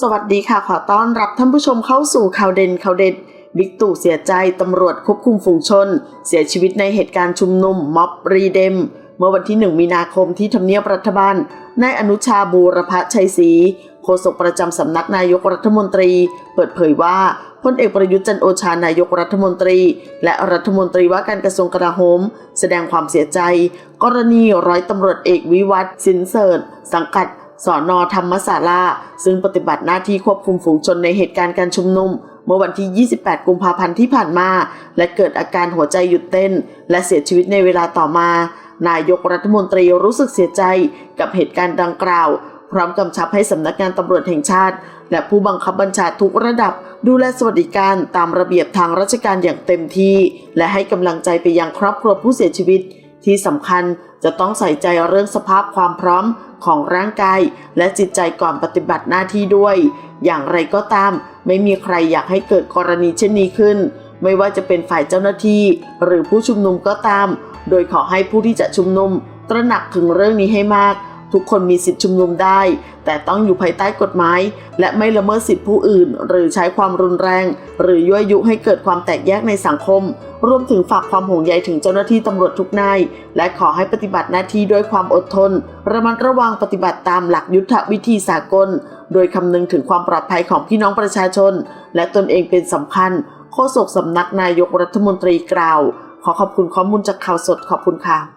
สวัสดีค่ะ ขอต้อนรับท่านผู้ชมเข้าสู่ข่าวเด่นข่าวเด็ด บิ๊กตู่เสียใจตำรวจควบคุมฝูงชน เสียชีวิตในเหตุการณ์ชุมนุมม็อบรีเดม เมื่อวันที่ 1 มีนาคมที่ทำเนียบรัฐบาลนายอนุชาบูรพชัยศรีโฆษกประจำสำนักนายกรัฐมนตรี เปิดเผยว่าพลเอกประยุทธ์จันโอชานายกรัฐมนตรี และรัฐมนตรีว่าการกระทรวงกลาโหม แสดงความเสียใจ กรณีร้อยตำรวจเอกวิวัฒสินเสริฐสังกัด สอนอธรรมศาลาซึ่งปฏิบัติหน้าที่ควบคุมฝูงชนในเหตุการณ์การชุมนุม เมื่อวันที่ 28 กุมภาพันธ์ที่ผ่านมา และเกิดอาการหัวใจหยุดเต้น และเสียชีวิตในเวลาต่อมา นายกรัฐมนตรีรู้สึกเสียใจกับเหตุการณ์ดังกล่าว พร้อมกำชับให้สำนักงานตำรวจแห่งชาติ และผู้บังคับบัญชาทุกระดับ ดูแลสวัสดิการตามระเบียบทางราชการอย่างเต็มที่ และให้กำลังใจไปยังครอบครัวผู้เสียชีวิต ที่สำคัญจะต้องใส่ใจเรื่องสภาพความพร้อมของร่างกาย และจิตใจก่อนปฏิบัติหน้าที่ด้วย อย่างไรก็ตาม ไม่มีใครอยากให้เกิดกรณีเช่นนี้ขึ้น ไม่ว่าจะเป็นฝ่ายเจ้าหน้าที่ หรือผู้ชุมนุมก็ตาม โดยขอให้ผู้ที่จะชุมนุม ตระหนักถึงเรื่องนี้ให้มาก ทุกคนมีสิทธิชุมนุมได้ แต่ต้องอยู่ภายใต้กฎหมาย และไม่ละเมิดสิทธิผู้อื่น หรือใช้ความรุนแรง หรือยั่วยุให้เกิดความแตกแยกในสังคม รวมถึงฝากความห่วงใยถึงเจ้าหน้าที่ตำรวจทุกนาย และขอให้ปฏิบัติหน้าที่ด้วยความอดทน ระมัดระวังปฏิบัติตามหลักยุทธวิธีสากล โดยคำนึงถึงความปลอดภัยของพี่น้องประชาชน และตนเองเป็นสำคัญโฆษกสำนักนายกรัฐมนตรีกล่าว ขอขอบคุณข้อมูลจากข่าวสดขอบคุณค่ะ